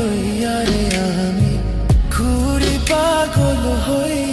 লইয়া রে আমি। ঘুরি পাগল হইয়া